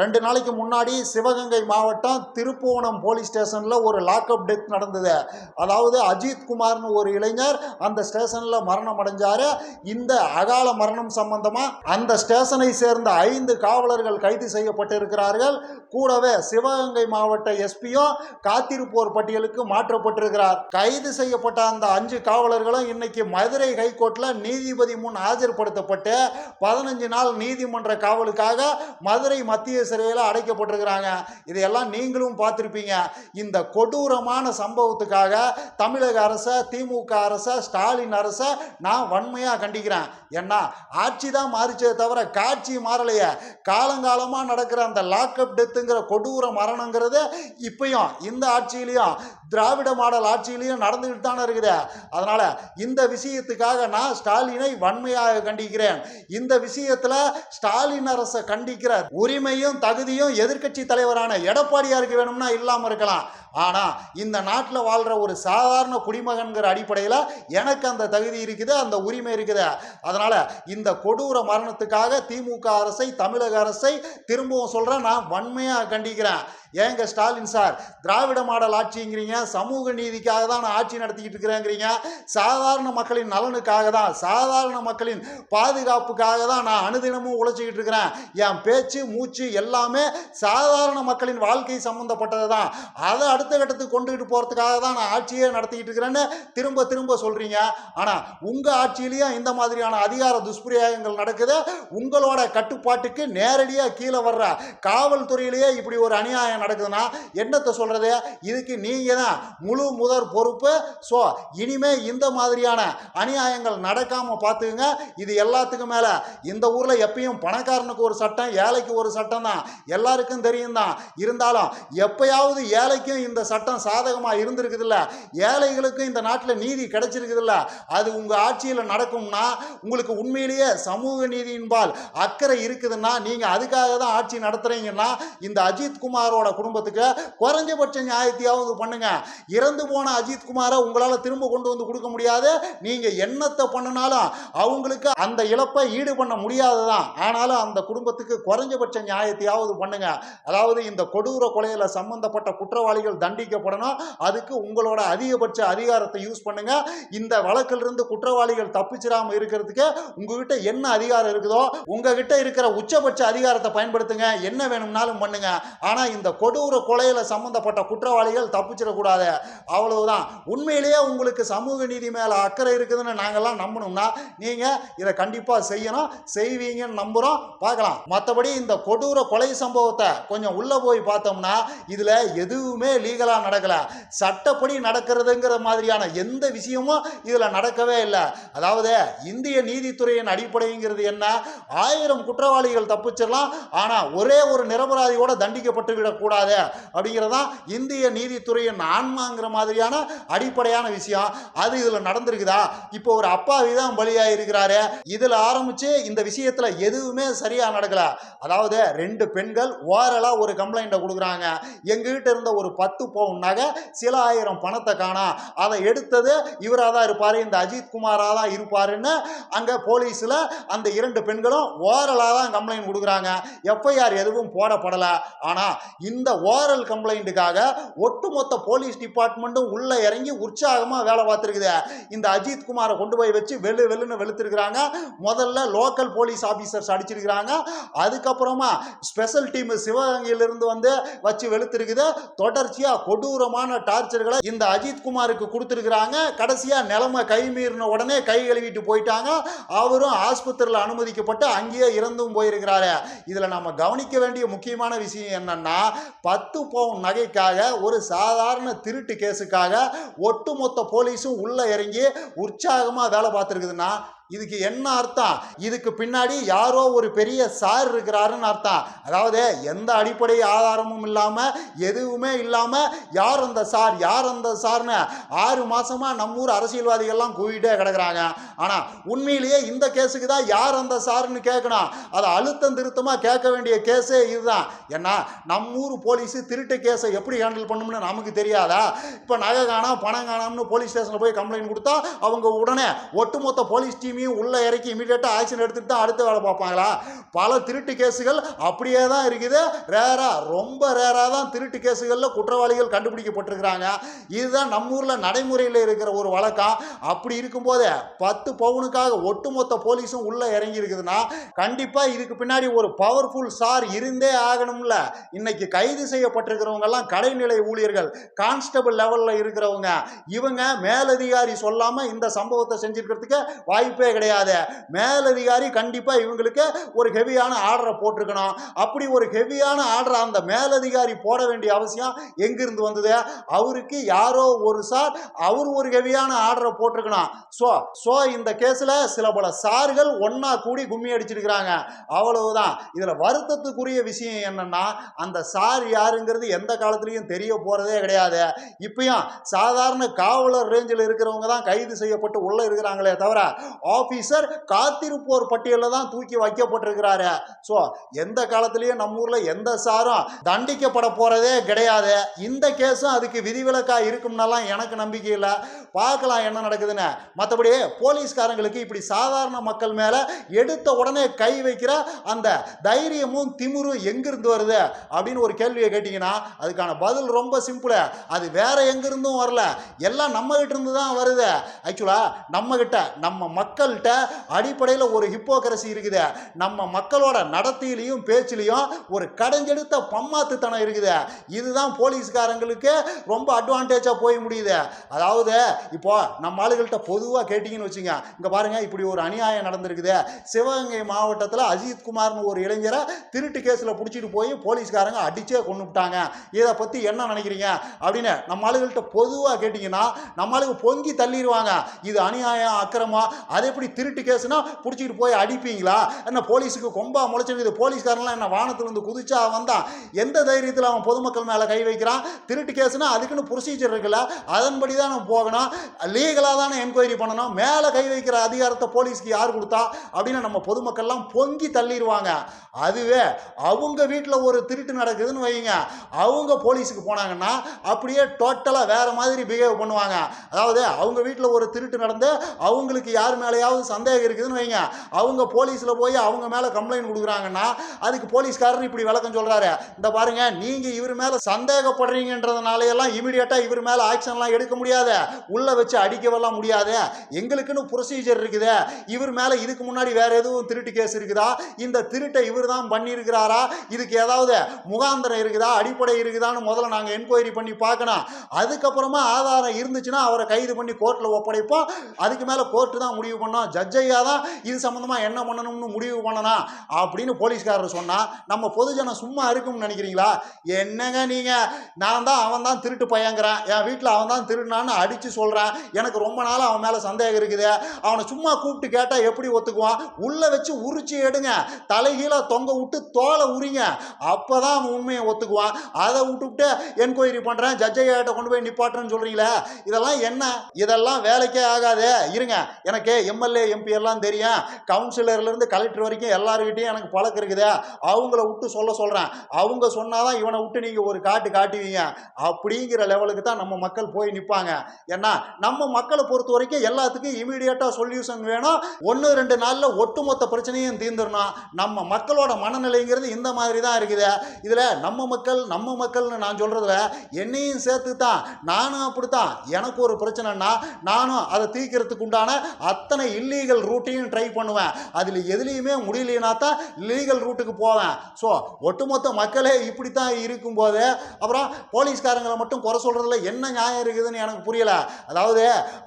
ரெண்டு நாளைக்கு முன்னாடி சிவகங்கை மாவட்டம் திருப்புவனம் போலீஸ் ஸ்டேஷனில் ஒரு லாக்அப் டெத் நடந்தது. அதாவது அஜித் குமார்னு ஒரு இளைஞர் அந்த ஸ்டேஷனில் மரணம் அடைஞ்சார். இந்த அகால மரணம் சம்பந்தமாக அந்த ஸ்டேஷனை சேர்ந்த ஐந்து காவலர்கள் கைது செய்யப்பட்டிருக்கிறார்கள். கூடவே சிவகங்கை மாவட்ட எஸ்பியும் காத்திருப்போர் பட்டியலுக்கு மாற்றப்பட்டிருக்கிறார். கைது செய்யப்பட்ட அந்த அஞ்சு காவலர்களும் இன்னைக்கு மதுரை ஹைகோர்ட்டில் நீதிபதி முன் ஆஜர்படுத்தப்பட்டு பதினஞ்சு நாள் நீதிமன்ற காவலுக்காக மதுரை மத்திய சிறையில் அடைக்கப்பட்டிருக்கிறாங்க. இதையெல்லாம் நீங்களும் பார்த்துருப்பீங்க. இந்த கொடூரமான சம்பவத்துக்காக தமிழக அரசை திமுக அரசை ஸ்டாலின் அரசை நான் வன்மையாக கண்டிக்கிறேன். ஏன்னா ஆட்சி தான் மாறிச்சே தவிர காட்சி மாறலையே. காலங்காலமாக நடக்கிற அந்த லாக்அப் டெத்துங்கிற கொடூர மரணங்கிறது இப்பையும் இந்த ஆட்சியிலையும் திராவிட மாடல் ஆட்சியிலையும் நடந்துக்கிட்டு தானே இருக்குது. அதனால் இந்த விஷயத்துக்காக நான் ஸ்டாலினை வன்மையாக கண்டிக்கிறேன். இந்த விஷயத்தில் ஸ்டாலின் அரசை கண்டிக்கிற உரிமையும் தகுதியும் எதிர்க்கட்சி தலைவரான எடப்பாடியாருக்கு வேணும்னா இல்லாமல் இருக்கலாம். ஆனால் இந்த நாட்டில் வாழ்கிற ஒரு சாதாரண குடிமகன்கிற அடிப்படையில் எனக்கு அந்த தகுதி இருக்குது அந்த உரிமை இருக்குது. அதனால் இந்த கொடூர மரணத்துக்காக திமுக அரசை தமிழக அரசை திரும்பவும் சொல்கிறேன் நான் வன்மையாக கண்டிக்கிறேன். ஏங்க ஸ்டாலின் சார் திராவிட மாடல் ஆட்சிங்கிறீங்க சமூக நீதிக்காக தான் நான் ஆட்சி நடத்திக்கிட்டு இருக்கிறேங்கிறீங்க. சாதாரண மக்களின் நலனுக்காக தான் சாதாரண மக்களின் பாதுகாப்புக்காக தான் நான் அனுதினமும் உழைச்சிக்கிட்டு இருக்கிறேன். என் பேச்சு மூச்சு எல்லாமே சாதாரண மக்களின் வாழ்க்கை சம்மந்தப்பட்டது தான் அதை அடுத்து கட்டத்துக்கு கொண்டுகிட்டு போகிறதுக்காக தான் நான் ஆட்சியே நடத்திக்கிட்டு இருக்கிறேன்னு திரும்ப திரும்ப சொல்கிறீங்க ஆனால் உங்கள் ஆட்சியிலையும் இந்த மாதிரியான அதிகார துஷ்பிரயோகங்கள் நடக்குது. உங்களோட கட்டுப்பாட்டுக்கு நேரடியாக கீழே வர்ற காவல்துறையிலேயே இப்படி ஒரு அநியாயம் நடக்குதுன்னா என்னத்தை சொல்கிறது இதுக்கு நீங்கள் தான் முழு முதற் பொறுப்பு. ஸோ இனிமே இந்த மாதிரியான அநியாயங்கள் நடக்காமல் பார்த்துக்குங்க. இது எல்லாத்துக்கும் மேலே இந்த ஊரில் எப்பயும் பணக்காரனுக்கு ஒரு சட்டம் ஏழைக்கு ஒரு சட்டம் தான். எல்லாருக்கும் தெரியும் தான். இருந்தாலும் எப்பயாவது ஏழைக்கும் இந்த இந்த சட்டம் சாதகமாக இருந்திருக்குதுல்ல? ஏழைகளுக்கும் இந்த நாட்டில் நீதி கிடைச்சிருக்குதுல்ல? அது உங்கள் ஆட்சியில் நடக்கும்னா உங்களுக்கு உண்மையிலேயே சமூக நீதியின்பால் அக்கறை இருக்குதுன்னா நீங்கள் அதுக்காக தான் ஆட்சி நடத்துகிறீங்கன்னா இந்த அஜித் குமாரோட குடும்பத்துக்கு குறைஞ்சபட்ச நியாயத்தையாவது பண்ணுங்க. இறந்து போன அஜித் குமாரை உங்களால் திரும்ப கொண்டு வந்து கொடுக்க முடியாது. நீங்கள் என்னத்தை பண்ணினாலும் அவங்களுக்கு அந்த இழப்பை ஈடு பண்ண முடியாது தான் ஆனாலும் அந்த குடும்பத்துக்கு குறைஞ்சபட்ச நியாயத்தையாவது பண்ணுங்க. அதாவது இந்த கொடூர கொலையில் சம்பந்தப்பட்ட குற்றவாளிகள் தண்டிக்கப்படணும். அதுக்கு உங்களோட அதிகபட்ச அதிகாரத்தை யூஸ் பண்ணுங்க. இந்த வழக்கிலிருந்து குற்றவாளிகள் தப்பிச்சிடாம இருக்கிறதுக்கு உங்ககிட்ட என்ன அதிகாரம் இருக்குதோ உங்ககிட்ட இருக்கிற உச்சபட்ச அதிகாரத்தை பயன்படுத்துங்க. என்ன வேணும்னாலும் பண்ணுங்க. ஆனா இந்த கொடூர கொலையில சம்பந்தப்பட்ட குற்றவாளிகள் தப்பிச்சிடக்கூடாது. அவ்வளவுதான். உண்மையிலேயே உங்களுக்கு சமூக நீதி மேல அக்கறை இருக்குதுன்னு நாங்கெல்லாம் நம்பணும்னா நீங்க இதை கண்டிப்பா செய்யணும். செய்வீங்கன்னு நம்புறோம். பார்க்கலாம். மற்றபடி இந்த கொடூர கொலை சம்பவத்தை கொஞ்சம் உள்ள போய் பார்த்தோம்னா இதுல எதுவுமே லீகலாக நடக்கலை. சட்டப்படி நடக்கிறதுங்கிற மாதிரியான எந்த விஷயமும் இதுல நடக்கவே இல்லை. அதாவது இந்திய நீதித்துறையின் அடிப்படைங்கிறது என்ன? ஆயிரம் குற்றவாளிகள் தப்பிச்சிடலாம் ஆனா ஒரே ஒரு நிரபராதியோடு தண்டிக்கப்பட்டு விடக்கூடாது அப்படிங்கிறதான் இந்திய நீதித்துறையின் ஆன்மாங்கிற மாதிரியான அடிப்படையான விஷயம். அது இதுல நடந்திருக்குதா? இப்போ ஒரு அப்பாவி தான் பலியாயிருக்கிறாரு. இதில் ஆரம்பிச்சு இந்த விஷயத்துல எதுவுமே சரியா நடக்கல. அதாவது ரெண்டு பெண்கள் ஓரலா ஒரு கம்ப்ளைண்ட்டை கொடுக்குறாங்க. எங்ககிட்ட இருந்த ஒரு பத்து பட்டு நகை சில ஆயிரம் பணத்தை காணா. அதை எடுத்தது இவராக தான் இருப்பார். இந்த அஜித் குமாராக தான் இருப்பாருன்னு அங்கே போலீஸில் அந்த இரண்டு பெண்களும் ஓரலாக தான் கம்ப்ளைண்ட் கொடுக்குறாங்க எஃப்ஐஆர் எதுவும் போடப்படலை. ஆனால் இந்த ஓரல் கம்ப்ளைண்ட்டுக்காக ஒட்டுமொத்த போலீஸ் டிபார்ட்மெண்ட்டும் உள்ளே இறங்கி உற்சாகமாக வேலை பார்த்துருக்குது. இந்த அஜித் குமாரை கொண்டு போய் வச்சு வெளு வெளுன்னு வெளுத்துருக்குறாங்க. முதல்ல லோக்கல் போலீஸ் ஆஃபீஸர்ஸ் அடிச்சிருக்கிறாங்க. அதுக்கப்புறமா ஸ்பெஷல் டீம் சிவகங்கையிலிருந்து வந்து வச்சு வெளுத்திருக்குது. தொடர்ச்சியாக கொடூரமான டார்ச்சர்களை இந்த அஜித் குமாருக்கு கொடுத்துருக்குறாங்க. கடைசியாக நிலைமை கை மீறின உடனே கை கழுவிட்டு போயிட்டாங்க. அவரும் ஆஸ்பத்திரியில் அனுமதிக்கப்பட்டு அங்கேயே இறந்தும் போயிருக்கிறாரு. இதில் நம்ம கவனிக்க வேண்டிய முக்கியமான விஷயம் என்னன்னா பத்து பவுன் நகைக்காக ஒரு சாதாரண திருட்டு கேஸுக்காக ஒட்டுமொத்த போலீஸும் உள்ளே இறங்கி உற்சாகமாக வேலை பார்த்துருக்குதுன்னா இதுக்கு என்ன அர்த்தம்? இதுக்கு பின்னாடி யாரோ ஒரு பெரிய சார் இருக்கிறாருன்னு அர்த்தம். அதாவது எந்த அடிப்படை ஆதாரமும் இல்லாமல் எதுவுமே இல்லாமல் யார் அந்த சார்? யார் அந்த சார்னு ஆறு மாசமா நம்ம ஊர் அரசியல்வாதிகள்லாம் கூவிட்டே கிடக்குறாங்க. ஆனால் உண்மையிலேயே இந்த கேஸுக்கு தான் யார் அந்த சார்னு கேட்கணும். அதை அழுத்தம் திருத்தமாக கேட்க வேண்டிய கேஸே இதுதான். ஏன்னா நம்ம ஊர் போலீஸு திருட்டு கேஸை எப்படி ஹேண்டில் பண்ணும்னு நமக்கு தெரியாதா? இப்போ நகை காணாம் பணம் காணாம்னு போலீஸ் ஸ்டேஷனில் போய் கம்ப்ளைண்ட் கொடுத்தா அவங்க உடனே ஒட்டுமொத்த போலீஸ் டீமையும் திருப்பியும் உள்ள இறக்கி இமீடியட்டாக ஆக்ஷன் எடுத்துட்டு தான் அடுத்த வேலை பார்ப்பாங்களா? பல திருட்டு கேஸுகள் அப்படியே தான் இருக்குது. ரேரா ரொம்ப ரேராக தான் திருட்டு கேஸுகளில் குற்றவாளிகள் கண்டுபிடிக்கப்பட்டிருக்கிறாங்க. இதுதான் நம்ம ஊரில் நடைமுறையில் இருக்கிற ஒரு வழக்கம். அப்படி இருக்கும்போது பத்து பவுனுக்காக ஒட்டுமொத்த போலீஸும் உள்ளே இறங்கி இருக்குதுன்னா கண்டிப்பாக இதுக்கு பின்னாடி ஒரு பவர்ஃபுல் சார் இருந்தே ஆகணும்ல. இன்னைக்கு கைது செய்யப்பட்டிருக்கிறவங்க எல்லாம் கடைநிலை ஊழியர்கள் கான்ஸ்டபிள் லெவலில் இருக்கிறவங்க. இவங்க மேலதிகாரி சொல்லாமல் இந்த சம்பவத்தை செஞ்சிருக்கிறதுக்கு வாய்ப்பே கிடையாது. மேலதிகாரி கண்டிப்பாக இவங்களுக்கு ஒரு ஹெவியான ஆர்டரை போட்டிருக்கணும். அப்படி ஒரு ஹெவியான ஆர்டர் அந்த மேலதிகாரி போட வேண்டிய அவசியம் எங்கிருந்து வந்தது? அவருக்கு யாரோ ஒரு சார் அவர் ஒரு ஹெவியான ஆர்டரை போட்டிருக்கணும். ஸோ ஸோ இந்த கேஸில் சில பல சார்கள் ஒன்றா கூடி கும்மி அடிச்சிருக்கிறாங்க. அவ்வளவுதான். இதில் வருத்தத்துக்குரிய விஷயம் என்னன்னா அந்த சார் யாருங்கிறது எந்த காலத்துலேயும் தெரிய போகிறதே கிடையாது. இப்பயும் சாதாரண காவலர் ரேஞ்சில் இருக்கிறவங்க தான் கைது செய்யப்பட்டு உள்ளே இருக்கிறாங்களே தவிர ஆஃபீஸர் காத்திருப்போர் பட்டியலில் தான் தூக்கி வைக்கப்பட்டிருக்கிறாரு. ஸோ எந்த காலத்துலேயும் நம்ம ஊரில் எந்த சாரும் தண்டிக்கப்பட போகிறதே கிடையாது. இந்த கேஸும் அதுக்கு விதிவிலக்காக இருக்கும்னெல்லாம் எனக்கு நம்பிக்கை இல்லை. பார்க்கலாம் என்ன நடக்குதுன்னு. மற்றபடி போலீஸ்காரங்களுக்கு இப்படி சாதாரண மக்கள் மேலே எடுத்த உடனே கை வைக்கிற அந்த தைரியமும் திமிரும் எங்கிருந்து வருது? அப்படின்னு ஒரு கேள்வியை கேட்டிங்கன்னா அதுக்கான பதில் ரொம்ப சிம்பிள் அது வேற எங்கிருந்தும் வரல. எல்லாம் நம்ம கிட்ட இருந்து தான் வருது. ஆக்சுவலாக நம்ம கிட்ட நம்ம மக்கள்கிட்ட அடிப்படையில் ஒரு ஹிப்போக்ரசி இருக்குது. நம்ம மக்களோட நடத்தையிலையும் பேச்சிலையும் ஒரு கடைஞ்செடுத்த பம்மாத்துத்தனம் இருக்குது. இதுதான் போலீஸ்காரங்களுக்கு ரொம்ப அட்வான்டேஜாக போய் முடியுது. அதாவது இப்போ நம்ம ஆளுகள்கிட்ட பொதுவாக கேட்டிங்கன்னு வச்சுங்க இங்கே பாருங்க இப்படி ஒரு அநியாயம் நடந்திருக்குது. சிவகங்கை மாவட்டத்தில் அஜித் குமார்னு ஒரு இளைஞரை திருட்டு கேஸில் பிடிச்சிட்டு போய் போலீஸ்காரங்க அடிச்சே கொண்டு விட்டாங்க. இதை பற்றி என்ன நினைக்கிறீங்க? அப்படின்னு நம்ம ஆளுகள்கிட்ட பொதுவாக கேட்டிங்கன்னா நம்ம ஆளுங்க பொங்கி தள்ளிடுவாங்க இது அநியாயம் அக்கிரமா அதே எப்படி திருட்டு கேஸ்னா பிடிச்சிட்டு போய் அடிப்பீங்களா? என்ன போலீஸுக்கு கொம்பா முளைச்சிருக்குது? போலீஸ்காரன்லாம் என்ன வானத்துலேருந்து குதிச்சா வந்தான் எந்த தைரியத்தில் அவன் பொதுமக்கள் மேலே கை வைக்கிறான்? திருட்டு கேஸ்னா அதுக்குன்னு ப்ரொசீஜர் இருக்குல்ல அதன்படி தான் நம்ம போகணும். லீகலாக தானே என்கொயரி பண்ணணும். மேலே கை வைக்கிற அதிகாரத்தை போலீஸ்க்கு யார் கொடுத்தா? அப்படின்னு நம்ம பொதுமக்கள்லாம் பொங்கி தள்ளிடுவாங்க. அதுவே அவங்க வீட்டில் ஒரு திருட்டு நடக்குதுன்னு வைங்க. அவங்க போலீஸுக்கு போனாங்கன்னா அப்படியே டோட்டலாக வேற மாதிரி பிஹேவ் பண்ணுவாங்க. அதாவது அவங்க வீட்டில் ஒரு திருட்டு நடந்து அவங்களுக்கு யார் ஏதாவது சந்தேகம் இருக்குதுன்னு வைங்க. அவங்க போலீஸில் போய் அவங்க மேலே கம்ப்ளைண்ட் கொடுக்குறாங்கன்னா அதுக்கு போலீஸ்காரர் இப்படி விளக்கம் சொல்கிறாரு இந்த பாருங்க நீங்கள் இவர் மேலே சந்தேகப்படுறீங்கன்றதுனாலையெல்லாம் இமீடியட்டாக இவர் மேலே ஆக்ஷன்லாம் எடுக்க முடியாது. உள்ளே வச்சு அடிக்கவெல்லாம் முடியாது. எங்களுக்குன்னு ப்ரொசீஜர் இருக்குது. இவர் மேலே இதுக்கு முன்னாடி வேறு எதுவும் திருட்டு கேஸ் இருக்குதா? இந்த திருட்டை இவர் தான் பண்ணியிருக்கிறாரா? இதுக்கு ஏதாவது முகாந்திரம் இருக்குதா? அடிப்படை இருக்குதான்னு முதல்ல நாங்கள் என்கொயரி பண்ணி பார்க்கணும். அதுக்கப்புறமா ஆதாரம் இருந்துச்சுன்னா அவரை கைது பண்ணி கோர்ட்டில் ஒப்படைப்போம். அதுக்கு மேலே கோர்ட்டு தான் முடிவு பண்ண ஜட்ஜ் ஐயா தான் இது சம்மந்தமாக என்ன பண்ணணும்னு முடிவு பண்ணணும் அப்படின்னு போலீஸ்காரர் சொன்னால் நம்ம பொதுஜனம் சும்மா இருக்கும்னு நினைக்கிறீங்களா? என்னங்க நீங்கள் நான் தான் அவன் தான் திருட்டு பையங்கிறேன் என் வீட்டில் அவன் தான் திருடினான்னு அடித்து சொல்கிறேன் எனக்கு ரொம்ப நாள் அவன் மேலே சந்தேகம் இருக்குது. அவனை சும்மா கூப்பிட்டு கேட்டால் எப்படி ஒத்துக்குவான்? உள்ளே வச்சு உரிச்சு எடுங்க. தலைகீழ தொங்க விட்டு தோலை உரிங்க. அப்போ தான் அவன் உண்மையை ஒத்துக்குவான். அதை விட்டுவிட்டு என்கொயரி பண்ணுறேன் ஜட்ஜையாட்ட கொண்டு போய் நிப்பாட்டுறேன்னு சொல்கிறீங்களே இதெல்லாம் என்ன? இதெல்லாம் வேலைக்கே ஆகாது. இருங்க. எனக்கு எம் எம்எல்ஏ எம்பி எல்லாம் தெரியும். கவுன்சிலர்லேருந்து கலெக்டர் வரைக்கும் எல்லாருக்கிட்டையும் எனக்கு பழக்கம் இருக்குது. அவங்கள விட்டு சொல்ல சொல்கிறேன் அவங்க சொன்னாதான் இவனை விட்டு நீங்கள் ஒரு காட்டு காட்டுவீங்க. அப்படிங்கிற லெவலுக்கு தான் நம்ம மக்கள் போய் நிற்பாங்க ஏன்னா நம்ம மக்களை பொறுத்த வரைக்கும் எல்லாத்துக்கும் இமீடியட்டாக சொல்யூஷன் வேணும். ஒன்று ரெண்டு நாளில் ஒட்டுமொத்த பிரச்சனையும் தீர்ந்துடணும் நம்ம மக்களோட மனநிலைங்கிறது இந்த மாதிரி தான் இருக்குது. இதில் நம்ம மக்கள் நம்ம மக்கள்னு நான் சொல்கிறதுல என்னையும் சேர்த்து தான் நானும் அப்படித்தான். எனக்கு ஒரு பிரச்சனைனா நானும் அதை தீர்க்கிறதுக்கு உண்டான அத்தனை இல்லீகல் ரூட்டையும் ட்ரை பண்ணுவேன். அதில் எதுலேயுமே முடியலனா தான் லீகல் ரூட்டுக்கு போவேன். ஸோ ஒட்டுமொத்த மக்களே இப்படி தான் இருக்கும்போது அப்புறம் போலீஸ்காரங்களை மட்டும் குறை சொல்கிறதுல என்ன நியாயம் இருக்குதுன்னு எனக்கு புரியல. அதாவது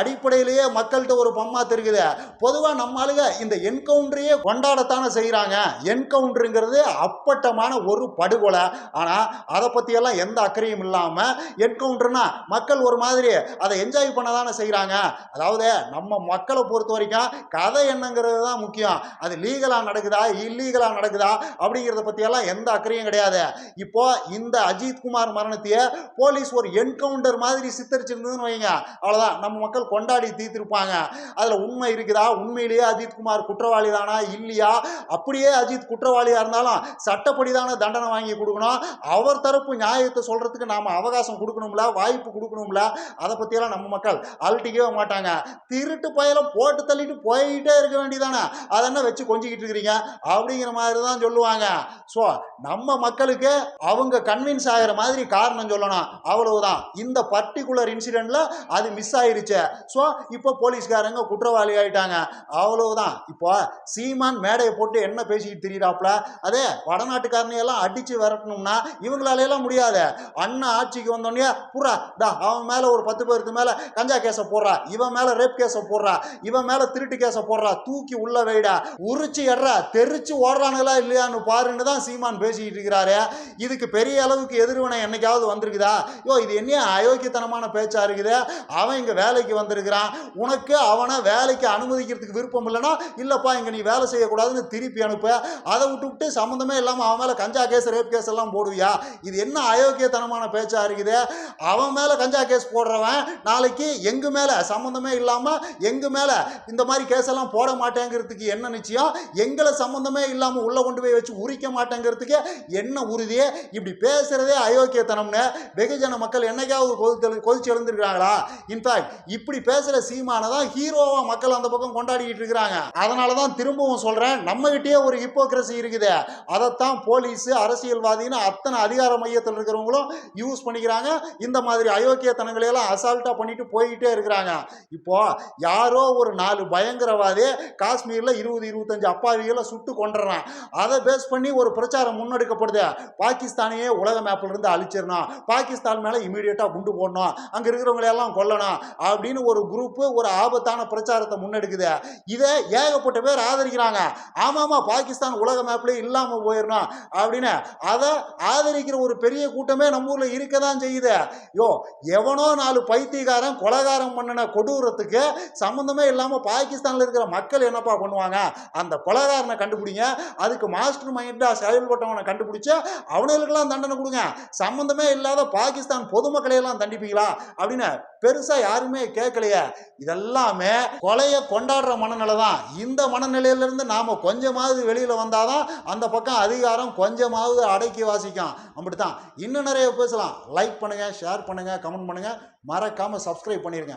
அடிப்படையிலேயே மக்கள்கிட்ட ஒரு பம்மாத்து இருக்குது பொதுவாக நம்ம ஆளுங்க இந்த என்கவுண்டரையே கொண்டாடத்தானே செய்கிறாங்க என்கவுண்டருங்கிறது அப்பட்டமான ஒரு படுகொலை. ஆனால் அதை பற்றியெல்லாம் எந்த அக்கறையும் இல்லாமல் என்கவுண்டர்னா மக்கள் ஒரு மாதிரி அதை என்ஜாய் பண்ண தானே செய்கிறாங்க அதாவது நம்ம மக்களை பொறுத்த வரைக்கும் கதை என்னங்கிறது தான் முக்கியம். அது லீகலாக நடக்குதா? இல்லீகலாக நடக்குதா? அப்படிங்கிறத பற்றியெல்லாம் எந்த அக்கறையும் கிடையாது. இப்போ இந்த அஜித் குமார் மரணத்தையே போலீஸ் ஒரு என்கவுண்டர் மாதிரி சித்தரிச்சிருந்ததுன்னு வைங்க. அவ்வளோதான் நம்ம மக்கள் கொண்டாடி தீர்த்திருப்பாங்க. அதில் உண்மை இருக்குதா? உண்மையிலேயே அஜித் குமார் குற்றவாளி தானா இல்லையா? அப்படியே அஜித் குற்றவாளியாக இருந்தாலும் சட்டப்படி தானே தண்டனை வாங்கி கொடுக்கணும். அவர் தரப்பு நியாயத்தை சொல்கிறதுக்கு நாம் அவகாசம் கொடுக்கணும்ல? வாய்ப்பு கொடுக்கணும்ல? அதை பற்றியெல்லாம் நம்ம மக்கள் அழட்டிக்கவே மாட்டாங்க. திருட்டு பயலம் போட்டு தள்ளிட்டு போயிட்டே இருக்க வேண்டியதானே அதை என்ன வச்சு கொஞ்சிக்கிட்டு இருக்கிறீங்க? அப்படிங்கிற மாதிரி தான் சொல்லுவாங்க. ஸோ நம்ம மக்களுக்கு அவங்க கன்வின்ஸ் ஆகிற மாதிரி காரணம் சொல்லணும். அவ்வளவுதான். இந்த பர்டிகுலர் இன்சிடெண்ட்டில் அது மிஸ் ஆயிருச்சு. ஸோ இப்போ போலீஸ்காரங்க குற்றவாளி ஆயிட்டாங்க. அவ்வளவுதான். இப்போ சீமான் மேடையை போட்டு என்ன பேசிக்கிட்டு திரியிறாப்புல? அதே வடநாட்டுக்காரனையெல்லாம் அடிச்சு விரட்டணும்னா இவங்களால எல்லாம் முடியாது. அண்ணன் ஆட்சிக்கு வந்தோடனே புறா டா அவன் மேல ஒரு பத்து பேருக்கு மேல கஞ்சா கேஸை போடுறா. இவன் மேல ரேப் கேஸை போடுறா. இவன் மேல திருட்டு கேஸை போடுறா தூக்கி உள்ள வைடா உரிச்சு எடுறா தெரிச்சு ஓடுறானுங்களா இல்லையான்னு பாருன்னு தான் சீமான் பேசிக்கிட்டு இருக்கிறாரு. இதுக்கு பெரிய அளவுக்கு எதிர்வினை என்னைக்காவது வந்திருக்குதா? யோ இது என்ன அயோக்கியத்தனமான பேச்சா இருக்குது? அவன் இங்க வேலைக்கு வந்திருக்கிறான். உனக்கு அவனை வேலைக்கு அனுமதிக்கிறதுக்கு விருப்பம் இல்லைன்னா இல்லப்பா இங்க நீ வேலை செய்யக்கூடாதுன்னு திருப்பி அனுப்ப. அதை விட்டு விட்டு சம்மந்தமே இல்லாமல் அவன் மேல கஞ்சா கேஸ் ரேப் கேஸ் எல்லாம் போடுவியா? இது என்ன அயோக்கியத்தனமான பேச்சா இருக்குது? அவன் மேல கஞ்சா கேஸ் போடுறவன் நாளைக்கு எங்க மேல? சம்மந்தமே இல்லாம எங்க மேல? இந்த மாதிரி கேஸ் எல்லாம் போட மாட்டேங்கிறதுக்கு என்ன நிச்சயம்? எங்களை சம்மந்தமே இல்லாமல் உள்ளே கொண்டு போய் வச்சு உரிக்க மாட்டேங்கிறதுக்கு என்ன உறுதியே? இப்படி பேசுகிறதே அயோக்கியத்தனம்னு வெகுஜன மக்கள் என்னைக்காவது கொதித்து கொதிச்சு எழுந்திருக்கிறாங்களா இன்ஃபேக்ட் இப்படி பேசுகிற சீமானை தான் ஹீரோவாக மக்கள் அந்த பக்கம் கொண்டாடிக்கிட்டு இருக்கிறாங்க. அதனால தான் திரும்பவும் சொல்கிறேன் நம்மகிட்டயே ஒரு ஹிப்போக்ரஸி இருக்குது. அதைத்தான் போலீஸ் அரசியல்வாதின்னு அத்தனை அதிகார மையத்தில் இருக்கிறவங்களும் யூஸ் பண்ணிக்கிறாங்க. இந்த மாதிரி அயோக்கியத்தனங்களை எல்லாம் பண்ணிட்டு போய்கிட்டே இருக்கிறாங்க. இப்போ யாரோ ஒரு நாலு பயங்கரவாதி காஷ்மீர்ல இருபது இருபத்தஞ்சு அப்பாவிகளை சுட்டு கொண்டுறான் அதை பேஸ் பண்ணி ஒரு பிரச்சாரம் முன்னெடுக்கப்படுது. பாகிஸ்தானையே உலக மேப்ல இருந்து அழிச்சிடணும். பாகிஸ்தான் மேல இமீடியட்டாக குண்டு போடணும். அங்க இருக்கிறவங்களெல்லாம் கொல்லணும் அப்படின்னு ஒரு குரூப்பு ஒரு ஆபத்தான பிரச்சாரத்தை முன்னெடுக்குது. இதை ஏகப்பட்ட பேர் ஆதரிக்கிறாங்க. ஆமாமா பாகிஸ்தான் உலக மேப்ல இல்லாம போயிடணும் அப்படின்னு. அதை ஆதரிக்கிற ஒரு பெரிய கூட்டமே நம்ம ஊர்ல இருக்க தான் செய்யுது. யோ எவனோ நாலு பைத்தியகாரன் கொலகாரம் பண்ணின கொடூரத்துக்கு சம்மந்தமே இல்லாம பாகிஸ்தானில் இருக்கிற மக்கள் என்னப்பா பண்ணுவாங்க? அந்த கொலகாரனை கண்டுபிடிங்க. அதுக்கு மாஸ்டர் மைண்டாக செயல்பட்டவனை கண்டுபிடிச்சு அவனுங்களுக்கெல்லாம் தண்டனை கொடுங்க. சம்மந்தமே இல்லாத பாகிஸ்தான் பொதுமக்களையெல்லாம் தண்டிப்பீங்களா? அப்படின்னு பெருசாக யாருமே கேட்கலையே. இதெல்லாமே கொலையை கொண்டாடுற மனநிலை தான். இந்த மனநிலையிலேருந்து நாம் கொஞ்சமாவது வெளியில் வந்தாதான் அந்த பக்கம் அதிகாரம் கொஞ்சமாவது அடக்கி வாசிக்கும். அப்படி தான் இன்னும் நிறைய பேசலாம். லைக் பண்ணுங்கள் ஷேர் பண்ணுங்க கமெண்ட் பண்ணுங்க. மறக்காமல் சப்ஸ்கிரைப் பண்ணிடுங்க